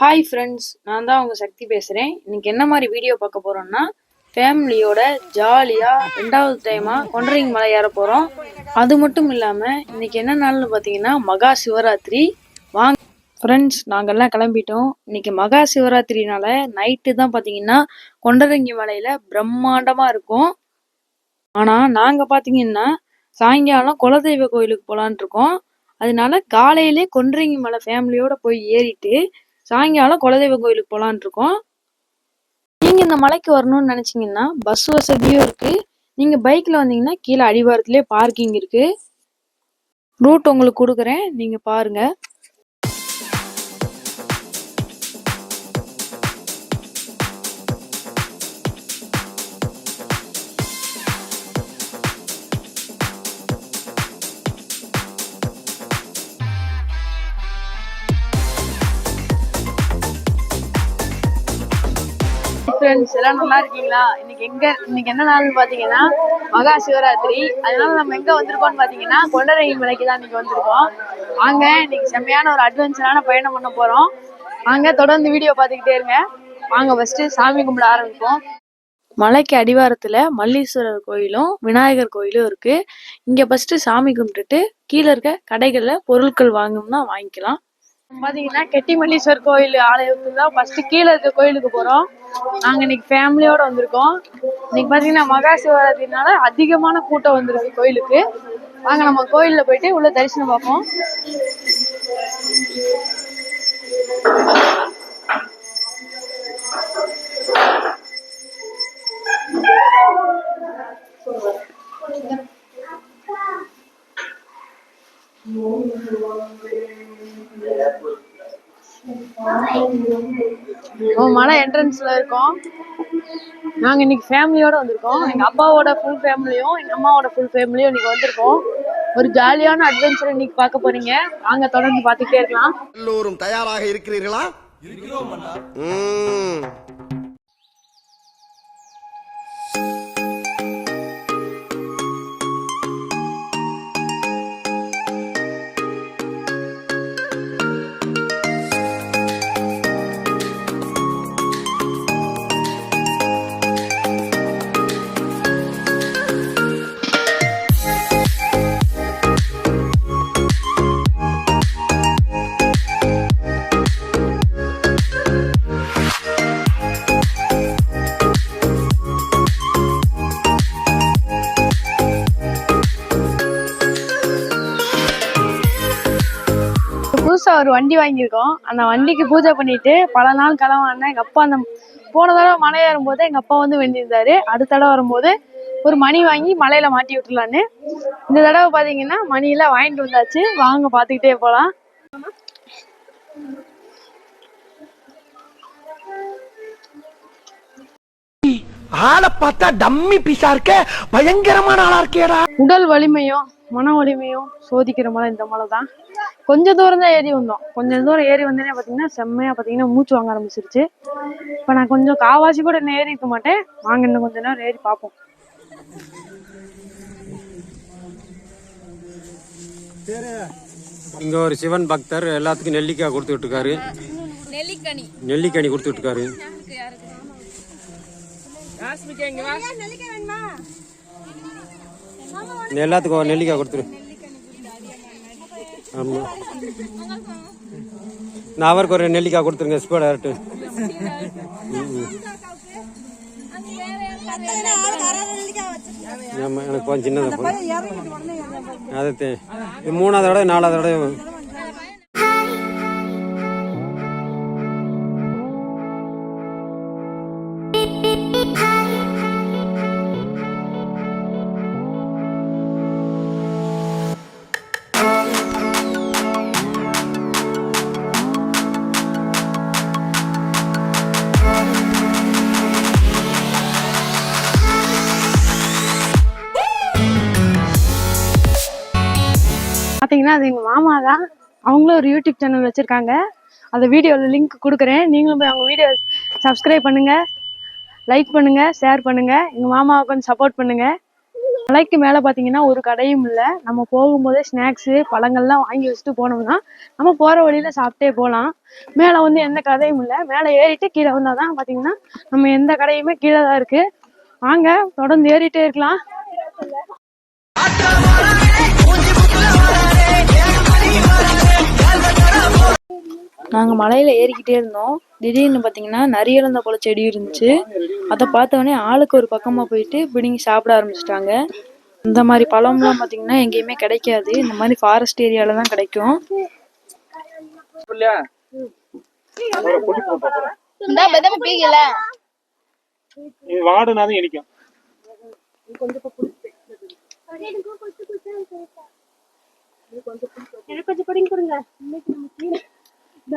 Hi friends நான் தான் உங்கள் சக்தி பேசுகிறேன் இன்றைக்கி என்ன மாதிரி வீடியோ பார்க்க போகிறோம்னா ஃபேமிலியோட ஜாலியாக ரெண்டாவது டைமாக கொண்டரிங் மலை ஏற போகிறோம் அது மட்டும் இல்லாமல் இன்னைக்கு என்ன நாள்னு பார்த்தீங்கன்னா மகா சிவராத்திரி. வாங்க. ஃப்ரெண்ட்ஸ் நாங்கள்லாம் கிளம்பிட்டோம். இன்றைக்கி மகா சிவராத்திரினால நைட்டு தான் பார்த்தீங்கன்னா கொண்டரங்கி மலையில் பிரம்மாண்டமாக இருக்கும். ஆனால் நாங்கள் பார்த்தீங்கன்னா சாயங்காலம் குலதெய்வ கோயிலுக்கு போகலான் இருக்கோம். அதனால காலையிலே கொன்றங்கி மலை ஃபேமிலியோடு போய் ஏறிட்டு சாயங்காலம் குலதெய்வ கோயிலுக்கு போகலான் இருக்கோம். நீங்கள் இந்த மலைக்கு வரணும்னு நினச்சிங்கன்னா பஸ் வசதியும் இருக்குது நீங்கள் பைக்கில் வந்தீங்கன்னா கீழே அடிவாரத்துலேயே பார்க்கிங் இருக்குது ரூட் உங்களுக்கு கொடுக்குறேன். நீங்கள் பாருங்கள் ஃப்ரெண்ட்ஸ் எல்லாம் நல்லா இருக்கீங்களா? இன்னைக்கு எங்க இன்னைக்கு என்ன நாள்னு பாத்தீங்கன்னா மகா சிவராத்திரி. அதனால நம்ம எங்க வந்திருக்கோம்னு பாத்தீங்கன்னா கொண்டரங்கி மலைக்கு தான் இன்னைக்கு வந்திருக்கோம். வாங்க இன்னைக்கு செம்மையான ஒரு அட்வென்ச்சரான பயணம் பண்ண போறோம். வாங்க தொடர்ந்து வீடியோ பார்த்துக்கிட்டே இருங்க. வாங்க ஃபர்ஸ்ட் சாமி கும்பிட ஆரம்பிப்போம். மலைக்கு அடிவாரத்துல மல்லீஸ்வரர் கோயிலும் விநாயகர் கோயிலும் இருக்கு. இங்க ஃபர்ஸ்ட் சாமி கும்பிட்டுட்டு கீழே இருக்க கடைகள்ல பொருட்கள் வாங்கணும்னா வாங்கிக்கலாம். பாத்தீங்கன்னா கெட்டிமல்லீஸ்வர் கோயில் ஆலயத்துக்கு தான் ஃபர்ஸ்ட் கீழே இருக்க கோயிலுக்கு போறோம். நாங்க இன்னைக்கு ஃபேமிலியோட வந்திருக்கோம். இன்னைக்கு பாத்தீங்கன்னா மகா சிவராத்திரினால அதிகமான கூட்டம் வந்திருக்கு கோயிலுக்கு. வாங்க நம்ம கோயில்ல போயிட்டு உள்ள தரிசனம் பார்ப்போம். நம்ம மலை என்ட்ரன்ஸ்ல இருக்கோம். நாங்க இன்னைக்கு ஃபேமிலியோட வந்திருக்கோம். எங்க அப்பாவோட ஃபுல் ஃபேமிலியும் எங்க அம்மாவோட ஃபுல் ஃபேமிலியும் இன்னைக்கு வந்திருக்கோம். ஒரு ஜாலியான அட்வென்ச்சர் இன்னைக்கு பார்க்க போறீங்க. வாங்க தொடர்ந்து பார்த்துக்கிட்டே இருக்கலாம். எல்லோரும் தயாராக இருக்கிறீர்களா? ம். ஒரு வண்டி வாங்கியிருக்கோம். அந்த வண்டிக்கு பூஜை பண்ணிட்டு பல நாள் கிளம்பினேன் எங்கள் அப்பா அந்த போன தடவை மலை ஏறும்போது எங்க அப்பா வந்து வேண்டியிருந்தாரு அடுத்த தடவை வரும்போது ஒரு மணி வாங்கி மலையில மாட்டி விட்டுலான்னு இந்த தடவை பாத்தீங்கன்னா மணியெல்லாம் வாங்கிட்டு வந்தாச்சு. வாங்க பாத்துக்கிட்டே போகலாம் ஆளை பார்த்தா டம்மி பீஸா இருக்க பயங்கரமான ஆளா இருக்கேடா. உடல் வலிமையும் மன வலிமையும் சோதிக்கிற மலை இந்த மலை தான் கொஞ்ச தூரம் தான் ஏறி வந்தோம். கொஞ்சம் தூரம் ஏறி வந்தேனே பார்த்தீங்கன்னா செம்மையா பார்த்தீங்கன்னா மூச்சு வாங்க ஆரம்பிச்சிருச்சு. இப்போ நான் கொஞ்சம் காவாசி கூட இன்னும் ஏறி இருக்க மாட்டேன். வாங்க இன்னும் கொஞ்ச நேரம் ஏறி பார்ப்போம். இங்க ஒரு சிவன் பக்தர் எல்லாத்துக்கும் நெல்லிக்காய் கொடுத்துட்டு இருக்காரு. நெல்லிக்கனி. நெல்லிக்கனி கொடுத்துட்டு இருக்காரு. இந்த எல்லாத்துக்கும் ஒரு நெல்லிக்காய் கொடுத்துரு. ஆமா. நான் அவருக்கு ஒரு நெல்லிக்காய் கொடுத்துருங்க ஸ்பீட் ஆர்ட்டு ஆமா எனக்கு கொஞ்சம் சின்னதாக அது மூணாவது தடவை நாலாவது தடவை பார்த்தீங்கன்னா அது எங்கள் மாமா தான் அவங்களும் ஒரு யூடியூப் சேனல் வச்சுருக்காங்க. அந்த வீடியோவில் லிங்க் கொடுக்குறேன். நீங்களும் போய் அவங்க வீடியோ சப்ஸ்கிரைப் பண்ணுங்கள் லைக் பண்ணுங்கள் ஷேர் பண்ணுங்கள் எங்கள் மாமாவை கொஞ்சம் சப்போர்ட் பண்ணுங்கள் மலைக்கு மேலே பார்த்தீங்கன்னா ஒரு கடையும் இல்லை. நம்ம போகும்போதே ஸ்நாக்ஸு பழங்கள்லாம் வாங்கி வச்சுட்டு போனோம்னா நம்ம போகிற வழியில் சாப்பிட்டே போகலாம் மேலே வந்து எந்த கடையும் இல்லை. மேலே ஏறிட்டு கீழே வந்தால் தான் பார்த்தீங்கன்னா நம்ம எந்த கடையுமே கீழே தான் இருக்குது வாங்க தொடர்ந்து ஏறிட்டே இருக்கலாம். நாங்கள் மலையில் ஏறிக்கிட்டே இருந்தோம். திடீர்னு பார்த்தீங்கன்னா நரியலந்த பழ செடி இருந்துச்சு. அதை பார்த்தோன்னே ஆளுக்கு ஒரு பக்கமாக போயிட்டு பிடுங்கி சாப்பிட ஆரம்பிச்சிட்டாங்க. இந்த மாதிரி பழம்லாம் பார்த்தீங்கன்னா எங்கேயுமே கிடைக்காது. இந்த மாதிரி ஃபாரஸ்ட் ஏரியாவில் தான் கிடைக்கும். இந்த பதம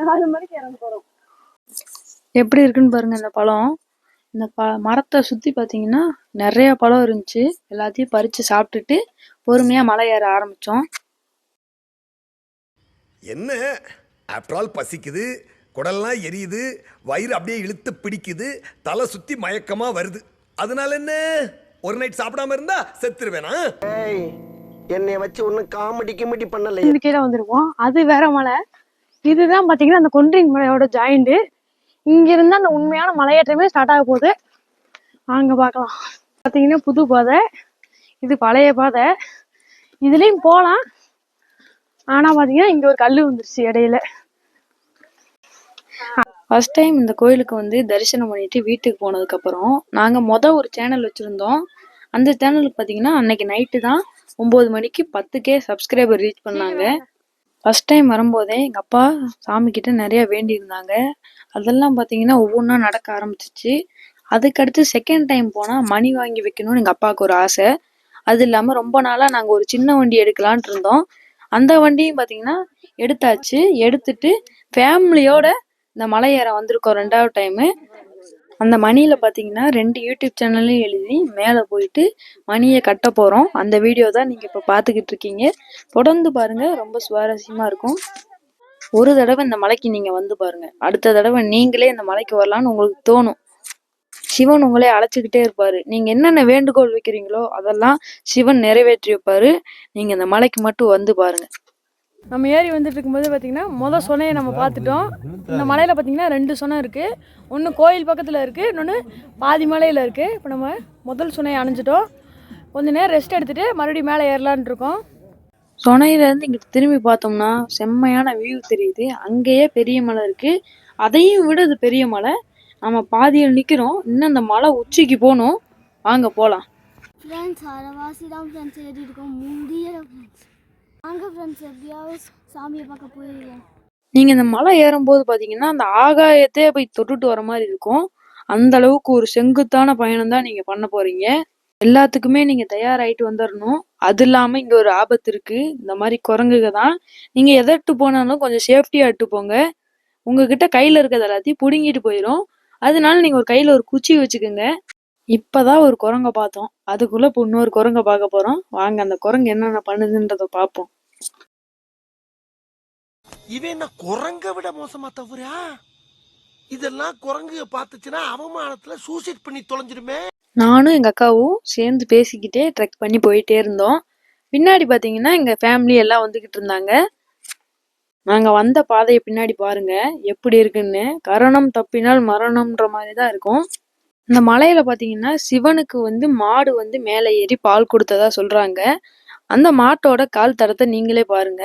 பீகல இது வாடுனாதான் இனிக்கும் எப்படி இருக்குன்னு பாருங்க இந்த பழம். இந்த ப மரத்தை சுற்றி பார்த்தீங்கன்னா நிறைய பழம் இருந்துச்சு. எல்லாத்தையும் பறித்து சாப்பிட்டுட்டு பொறுமையாக மலை ஏற ஆரம்பித்தோம் என்ன? ஆஃப்டர் ஆல் பசிக்குது குடல்லாம் எரியுது வயிறு அப்படியே இழுத்து பிடிக்குது தலை சுத்தி மயக்கமா வருது. அதனால என்ன? ஒரு நைட் சாப்பிடாம இருந்தா செத்துருவேனா? ஏய் என்னைய வச்சு ஒன்னும் காமெடி கிமெடி பண்ணல கீழே வந்திருக்கோம் அது வேற மலை. இதுதான் பாத்தீங்கன்னா அந்த கொன்றிங் மலையோட ஜாயிண்ட்டு இங்க இருந்து அந்த உண்மையான மலையேற்றமே ஸ்டார்ட் ஆக போகுது. வாங்க பார்க்கலாம். பாத்தீங்கன்னா புது பாதை. இது பழைய பாதை. இதுலயும் போலாம். ஆனா பாத்தீங்கன்னா இங்க ஒரு கல் வந்துருச்சு இடையில. ஃபர்ஸ்ட் டைம் இந்த கோயிலுக்கு வந்து தரிசனம் பண்ணிட்டு வீட்டுக்கு போனதுக்கு அப்புறம் நாங்க மொத ஒரு சேனல் வச்சிருந்தோம். அந்த சேனலுக்கு பாத்தீங்கன்னா அன்னைக்கு நைட்டு தான். ஒன்பது மணிக்கு பத்துக்கே சப்ஸ்கிரைபர் ரீச் பண்ணாங்க. ஃபர்ஸ்ட் டைம் வரும்போதே எங்கள் அப்பா சாமி கிட்ட வேண்டியிருந்தாங்க. அதெல்லாம் பார்த்தீங்கன்னா ஒவ்வொன்றா நடக்க ஆரம்பிச்சிச்சு. அதுக்கடுத்து செகண்ட் டைம் போனால் மணி வாங்கி வைக்கணும்னு எங்கள் அப்பாவுக்கு ஒரு ஆசை. அது இல்லாமல் ரொம்ப நாளாக நாங்கள் ஒரு சின்ன வண்டி எடுக்கலான் இருந்தோம். அந்த வண்டியும் பார்த்தீங்கன்னா எடுத்தாச்சு. எடுத்துட்டு ஃபேமிலியோட இந்த மலை ஏற வந்திருக்கோம் ரெண்டாவது டைமு அந்த மணியில் பார்த்தீங்கன்னா ரெண்டு யூடியூப் சேனல்லையும் எழுதி மேலே போயிட்டு மணியை கட்ட போகிறோம் அந்த வீடியோ தான் நீங்கள் இப்போ பார்த்துக்கிட்டு இருக்கீங்க. தொடர்ந்து பாருங்க. ரொம்ப சுவாரஸ்யமாக இருக்கும். ஒரு தடவை இந்த மலைக்கு நீங்கள் வந்து பாருங்கள் அடுத்த தடவை நீங்களே இந்த மலைக்கு வரலான்னு உங்களுக்கு தோணும். சிவன் உங்களே அழைச்சிக்கிட்டே இருப்பாரு. நீங்க என்னென்ன வேண்டுகோள் வைக்கிறீங்களோ அதெல்லாம் சிவன் நிறைவேற்றி வைப்பாரு. நீங்க இந்த மலைக்கு மட்டும் வந்து பாருங்க. நம்ம ஏறி வந்துட்டு இருக்கும்போது பார்த்தீங்கன்னா முதல் சொனையை நம்ம பார்த்துட்டோம். இந்த மலையில் பார்த்தீங்கன்னா ரெண்டு சொனை இருக்குது ஒன்று கோயில் பக்கத்தில் இருக்குது இன்னொன்று பாதி மலையில் இருக்குது இப்போ நம்ம முதல் சுனையை அணைஞ்சிட்டோம். கொஞ்ச நேரம் ரெஸ்ட் எடுத்துட்டு மறுபடியும் மேலே ஏறலான் இருக்கோம். சொனையிலேருந்து இங்கிட்டு திரும்பி பார்த்தோம்னா செம்மையான வியூ தெரியுது. அங்கேயே பெரிய மலை இருக்குது அதையும் விட இது பெரிய மலை. நம்ம பாதியில் நிற்கிறோம் இன்னும் அந்த மலை உச்சிக்கு போகணும். வாங்க போகலாம் ஃப்ரெண்ட்ஸ் அரைவாசி தான் ஃப்ரெண்ட்ஸ் ஏறி இருக்கோம் முடியல. ஃப்ரெண்ட்ஸ் வாங்க ஃப்ரெண்ட்ஸ் எப்படியாவது சாமியை பார்க்க போயிடலாம் நீங்கள் இந்த மலை ஏறும்போது பார்த்தீங்கன்னா அந்த ஆகாயத்தையே போய் தொட்டுட்டு வர மாதிரி இருக்கும். அந்த அளவுக்கு ஒரு செங்குத்தான பயணம் தான் நீங்கள் பண்ண போறீங்க. எல்லாத்துக்குமே நீங்கள் தயாராகிட்டு வந்துடணும் அது இல்லாமல் இங்கே ஒரு ஆபத்து இருக்கு. இந்த மாதிரி குரங்குக தான். நீங்கள் எதட்டு போனாலும் கொஞ்சம் சேஃப்டியாக எட்டு போங்க. உங்ககிட்ட கையில் இருக்கிறது எல்லாத்தையும் பிடுங்கிட்டு போயிடும் அதனால நீங்கள் ஒரு கையில் ஒரு குச்சி வச்சுக்கோங்க. இப்பதான் ஒரு குரங்க பார்த்தோம். அதுக்குள்ள இப்போ இன்னொரு குரங்க பார்க்க போறோம். வாங்க அந்த குரங்கு என்னென்ன பண்ணுதுன்றத பார்ப்போம். இவன் என்ன குரங்க விட மோசமா தவறா? இதெல்லாம் குரங்கு பார்த்துச்சுன்னா அவமானத்துல சூசைட் பண்ணி தொலைஞ்சிருமே நானும் எங்க அக்காவும் சேர்ந்து பேசிக்கிட்டே ட்ரெக் பண்ணி போயிட்டே இருந்தோம். பின்னாடி பாத்தீங்கன்னா எங்க ஃபேமிலி எல்லாம் வந்துகிட்டு இருந்தாங்க. நாங்க வந்த பாதையை பின்னாடி பாருங்க எப்படி இருக்குன்னு. கரணம் தப்பினால் மரணம்ன்ற மாதிரி தான் இருக்கும். இந்த மலையில பாத்தீங்கன்னா சிவனுக்கு வந்து மாடு வந்து மேலே ஏறி பால் கொடுத்ததா சொல்றாங்க. அந்த மாட்டோட கால் தரத்தை நீங்களே பாருங்க.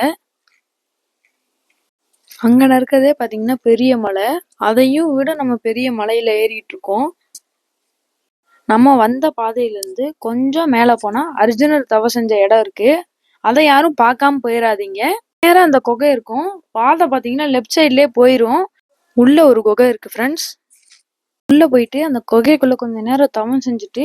அங்க இருக்கிறதே பாத்தீங்கன்னா பெரிய மலை. அதையும் விட நம்ம பெரிய மலையில ஏறிட்டு இருக்கோம் நம்ம வந்த பாதையில இருந்து கொஞ்சம் மேல போனா அர்ஜுனர் தவ செஞ்ச இடம் இருக்கு. அதை யாரும் பார்க்காம போயிடாதீங்க நேரா அந்த குகை இருக்கும். பாதை பாத்தீங்கன்னா லெஃப்ட் சைட்லயே போயிரும். உள்ள ஒரு குகை இருக்கு ஃப்ரெண்ட்ஸ் உள்ள போயிட்டு அந்த குகைக்குள்ள கொஞ்ச நேரம் தவம் செஞ்சுட்டு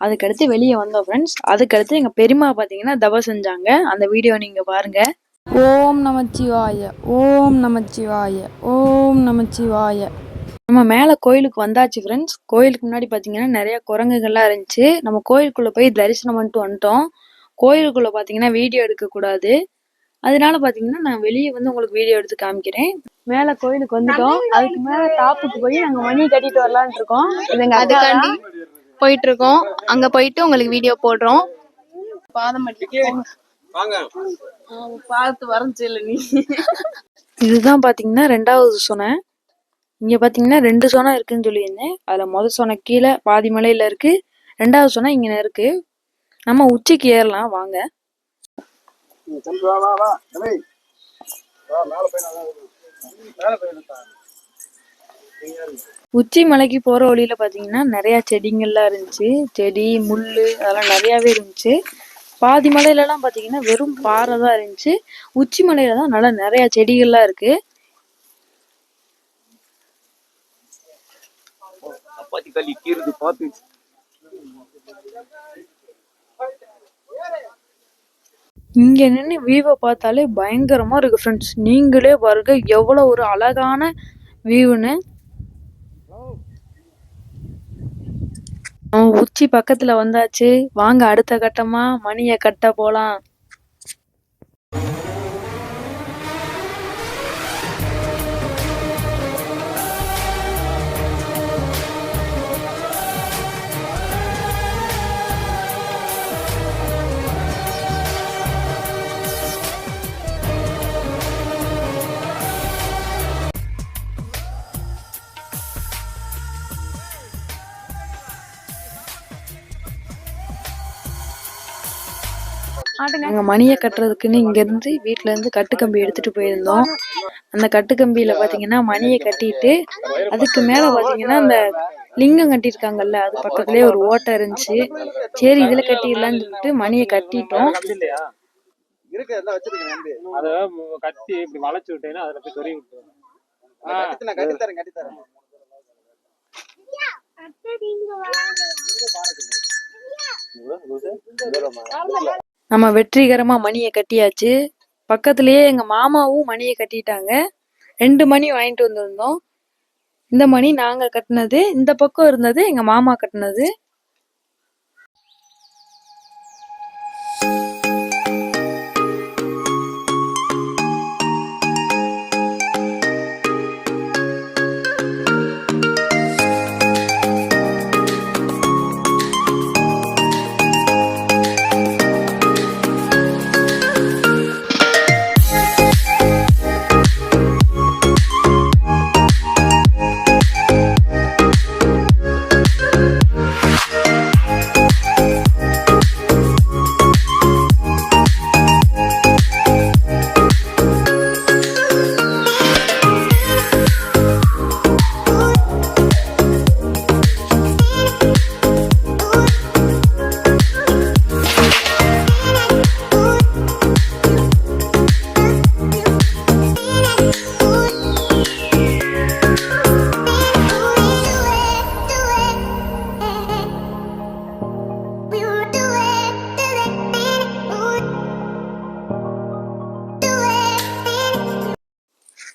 அதுக்கடுத்து வெளியே வந்தோம் ஃப்ரெண்ட்ஸ் அதுக்கடுத்து எங்க பெரியம்மா பாத்தீங்கன்னா தவம் செஞ்சாங்க. அந்த வீடியோ நீங்க பாருங்க. ஓம் நமச்சிவாய ஓம் நமச்சிவாய ஓம் நமச்சிவாய. நம்ம மேலே கோயிலுக்கு வந்தாச்சு ஃப்ரெண்ட்ஸ் கோயிலுக்கு முன்னாடி பார்த்தீங்கன்னா நிறைய குரங்குகள்லாம் இருந்துச்சு. நம்ம கோயிலுக்குள்ளே போய் தரிசனம் பண்ணிட்டு வந்துட்டோம். கோயிலுக்குள்ளே பார்த்தீங்கன்னா வீடியோ எடுக்கக்கூடாது. அதனால பார்த்தீங்கன்னா நான் வெளியே வந்து உங்களுக்கு வீடியோ எடுத்து காமிக்கிறேன். மேலே கோயிலுக்கு வந்துட்டோம். அதுக்கு மேலே டாப்புக்கு போய் நாங்கள் மணி கட்டிட்டு வரலான்ட்டு இருக்கோம். இது எங்கள் அக்கா அதுக்காண்டி போயிட்டு இருக்கோம் அங்க போயிட்டு உங்களுக்கு வீடியோ போடுறோம். வாங்க. பார்த்து வரைஞ்சு இல்ல நீ. இதுதான் பாத்தீங்கன்னா ரெண்டாவது சொனை. இங்க பாத்தீங்கன்னா ரெண்டு சொனை இருக்குன்னு சொல்லியிருந்தேன். அதுல முதல் சொனை கீழே பாதி மலையில இருக்கு. ரெண்டாவது சொனை இங்க இருக்கு. நம்ம உச்சிக்கு ஏறலாம். வாங்க. உச்சி மலைக்கு போகிற வழியில் பார்த்தீங்கன்னா நிறையா செடிங்கள்லாம் இருந்துச்சு. செடி முள் அதெல்லாம் நிறையாவே இருந்துச்சு. பாதி மலையிலலாம் பார்த்தீங்கன்னா வெறும் பாறை தான் இருந்துச்சு. உச்சி மலையில தான் நல்லா நிறையா செடிகள்லாம் இருக்கு. பார்த்து. இங்க நின்று வியூவை பார்த்தாலே பயங்கரமா இருக்கு ஃப்ரெண்ட்ஸ் நீங்களே பாருங்க எவ்வளவு ஒரு அழகான வியூன்னு உச்சி பக்கத்துல வந்தாச்சு. வாங்க அடுத்த கட்டமா மணியை கட்ட போகலாம் நாங்க மணியை கட்டுறதுக்குன்னு இங்க இருந்து வீட்ல இருந்து கட்டுக்கம்பி எடுத்துட்டு போயிருந்தோம். அந்த கட்டுக்கம்பியில பாத்தீங்கன்னா மணியை கட்டிட்டு அதுக்கு மேல பாத்தீங்கன்னா அந்த லிங்கம் கட்டியிருக்காங்கல்ல அது பக்கத்துலயே ஒரு ஓட்டை இருந்துச்சு. சரி இதுல கட்டிடலாம்னு சொல்லிட்டு மணியை கட்டிட்டோம். அத கட்டி இப்படி வளைச்சு விட்டேன்னா அதுல போய் விட்டுருவாங்க நம்ம வெற்றிகரமாக மணியை கட்டியாச்சு. பக்கத்துலேயே எங்கள் மாமாவும் மணியை கட்டிட்டாங்க. ரெண்டு மணி வாங்கிட்டு வந்திருந்தோம். இந்த மணி நாங்கள் கட்டினது இந்த பக்கம் இருந்தது எங்கள் மாமா கட்டினது.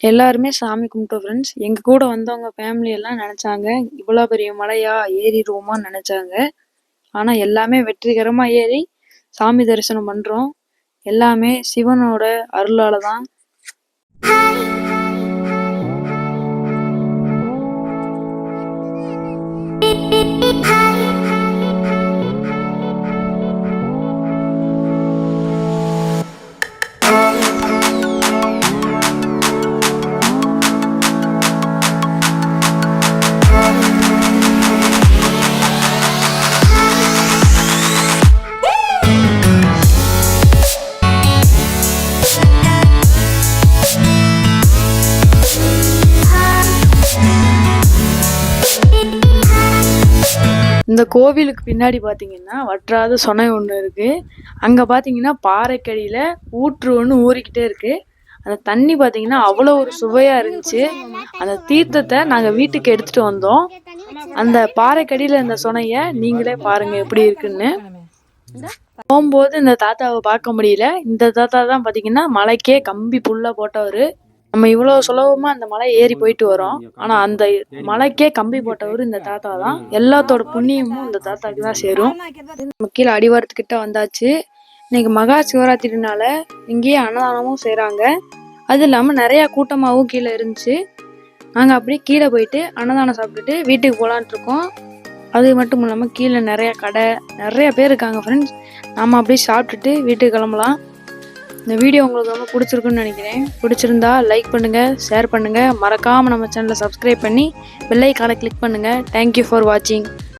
எல்லாருமே சாமி கும்பிட்டோம் ஃப்ரெண்ட்ஸ் எங்க கூட வந்தவங்க ஃபேமிலி எல்லாம் நினைச்சாங்க இவ்வளோ பெரிய மலையா ஏறிடுவோமா நினைச்சாங்க. ஆனா எல்லாமே வெற்றிகரமா ஏறி சாமி தரிசனம் பண்றோம். எல்லாமே சிவனோட அருளால தான். கோவிலுக்கு பின்னாடி பார்த்தீங்கன்னா வற்றாத சொனை ஒன்று இருக்குது அங்கே பார்த்தீங்கன்னா பாறைக்கடியில் ஊற்று ஒன்று ஊறிக்கிட்டே இருக்குது அந்த தண்ணி பார்த்தீங்கன்னா அவ்வளோ ஒரு சுவையாக இருந்துச்சு. அந்த தீர்த்தத்தை நாங்கள் வீட்டுக்கு எடுத்துகிட்டு வந்தோம். அந்த பாறைக்கடியில் இந்த சுனையை நீங்களே பாருங்கள் எப்படி இருக்குன்னு. போகும்போது இந்த தாத்தாவை பார்க்க முடியல. இந்த தாத்தா தான் பார்த்தீங்கன்னா மலைக்கே கம்பி புல்ல போட்டவர். நம்ம இவ்வளவு சுலபமா அந்த மலை ஏறி போயிட்டு வரோம். ஆனா அந்த மலைக்கே கம்பி போட்டவர் இந்த தாத்தா தான். எல்லாத்தோட புண்ணியமும் இந்த தாத்தாக்கு தான் சேரும். நம்ம கீழே அடிவாரத்துக்கிட்ட வந்தாச்சு. இன்னைக்கு மகா சிவராத்திரினால இங்கேயே அன்னதானமும் செய்றாங்க. அது இல்லாம நிறைய கூட்டமாவும் கீழே இருந்துச்சு. நாங்க அப்படியே கீழே போயிட்டு அன்னதானம் சாப்பிட்டுட்டு வீட்டுக்கு போலான்ட்டு இருக்கோம். அது மட்டும் இல்லாமல் கீழே நிறைய கடை நிறைய பேர் இருக்காங்க ஃப்ரெண்ட்ஸ் நாம் அப்படியே சாப்பிட்டுட்டு வீட்டுக்கு கிளம்பலாம். இந்த வீடியோ உங்களுக்கு ரொம்ப பிடிச்சிருக்குன்னு நினைக்கிறேன். பிடிச்சிருந்தா லைக் பண்ணுங்கள் ஷேர் பண்ணுங்கள் மறக்காமல் நம்ம சேனலை சப்ஸ்கிரைப் பண்ணி பெல்லைக்கான கிளிக் பண்ணுங்கள் தேங்க்யூ ஃபார் வாட்சிங்